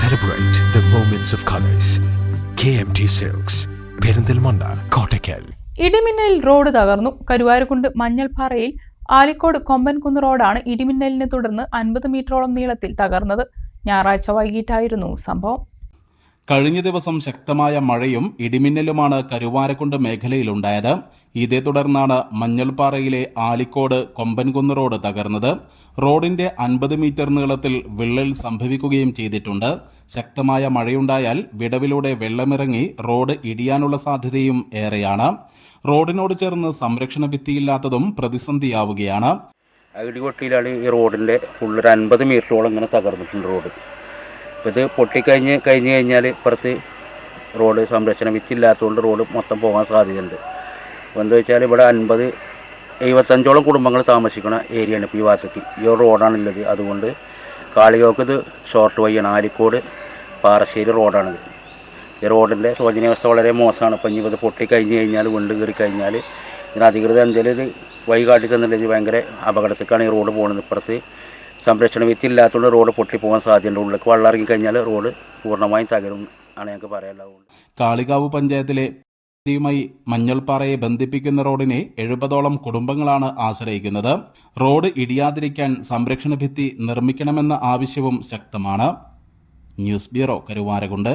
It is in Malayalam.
Celebrate the moments of colors. KMT silks Perinthalmanna Kottakkal. ഇടിമിന്നലിൽ road തകർന്നു. കരുവാരക്കുണ്ട് മഞ്ഞൾപ്പാറയിൽ ആലിക്കോട് കൊമ്പൻകുന്ന് റോഡാണ് ഇടിമിന്നലിനെ തുടർന്ന് അൻപത് മീറ്ററോളം നീളത്തിൽ തകർന്നത്. ഞായറാഴ്ച വൈകിട്ടായിരുന്നു സംഭവം. കഴിഞ്ഞ ദിവസം ശക്തമായ മഴയും ഇടിമിന്നലുമാണ് കരുവാരക്കുണ്ട് മേഖലയിലുണ്ടായത്. ഇതേ തുടർന്നാണ് മഞ്ഞൾപ്പാറയിലെ ആലിക്കോട് കൊമ്പൻകുന്ന് റോഡ് തകർന്നത്. റോഡിന്റെ അൻപത് മീറ്റർ നീളത്തിൽ വിള്ളൽ സംഭവിക്കുകയും ചെയ്തിട്ടുണ്ട്. ശക്തമായ മഴയുണ്ടായാൽ വിടവിലൂടെ വെള്ളമിറങ്ങി റോഡ് ഇടിയാനുള്ള സാധ്യതയും ഏറെയാണ്. റോഡിനോട് ചേർന്ന് സംരക്ഷണ ഭിത്തിയില്ലാത്തതും പ്രതിസന്ധിയാവുകയാണ്. ഇടിപൊട്ടിയിലാണ് ഈ റോഡിന്റെ ഫുള്ളൊരു അൻപത് മീറ്ററോളം ഇങ്ങനെ തകർന്നിട്ടുണ്ട് റോഡ്. അപ്പോൾ ഇത് പൊട്ടിക്കഴിഞ്ഞ് കഴിഞ്ഞ് കഴിഞ്ഞാൽ ഇപ്പുറത്ത് റോഡ് സംരക്ഷണ വിറ്റില്ലാത്തതുകൊണ്ട് റോഡ് മൊത്തം പോകാൻ സാധ്യതയുണ്ട്. അപ്പോൾ എന്താ വെച്ചാൽ ഇവിടെ അൻപത് എഴുപത്തഞ്ചോളം കുടുംബങ്ങൾ താമസിക്കുന്ന ഏരിയയാണ് ഇപ്പോൾ ഈ ഭാഗത്തേക്ക്. ഈ ഒരു റോഡാണുള്ളത്. അതുകൊണ്ട് കാളികൾക്ക് ഇത് ഷോർട്ട് വഴിയാണ്. ആലിക്കോട് പാറശ്ശേരി റോഡാണിത്. ഈ റോഡിന്റെ ശോചനീയാവസ്ഥ വളരെ മോശമാണ്. അപ്പം ഇനി ഇത് പൊട്ടിക്കഴിഞ്ഞ് കഴിഞ്ഞാൽ വീണ്ടും കയറി കഴിഞ്ഞാൽ ഇതിന് അധികൃതർ എന്തെങ്കിലും ഇത് വഴി കാട്ടി ഭയങ്കര അപകടത്തേക്കാണ് ഈ റോഡ് പോകുന്നത് ഇപ്പുറത്ത് സംരക്ഷണ വിത്തി ഇല്ലാത്തതുകൊണ്ട് റോഡ് പൊട്ടി പോകാൻ സാധ്യതയുണ്ട്. ഉള്ളിലേക്ക് വെള്ളം ഇറങ്ങി കഴിഞ്ഞാൽ റോഡ് പൂർണമായും തകരും ആണ് ഞങ്ങൾക്ക് പറയാനുള്ളത്. കാളികാവ് പഞ്ചായത്തിലെ യുമായി മഞ്ഞൾപ്പാറയെ ബന്ധിപ്പിക്കുന്ന റോഡിനെ എഴുപതോളം കുടുംബങ്ങളാണ് ആശ്രയിക്കുന്നത്. റോഡ് ഇടിയാതിരിക്കാൻ സംരക്ഷണ ഭിത്തി നിർമ്മിക്കണമെന്ന ആവശ്യവും ശക്തമാണ്. News bureau Karuvarakundu.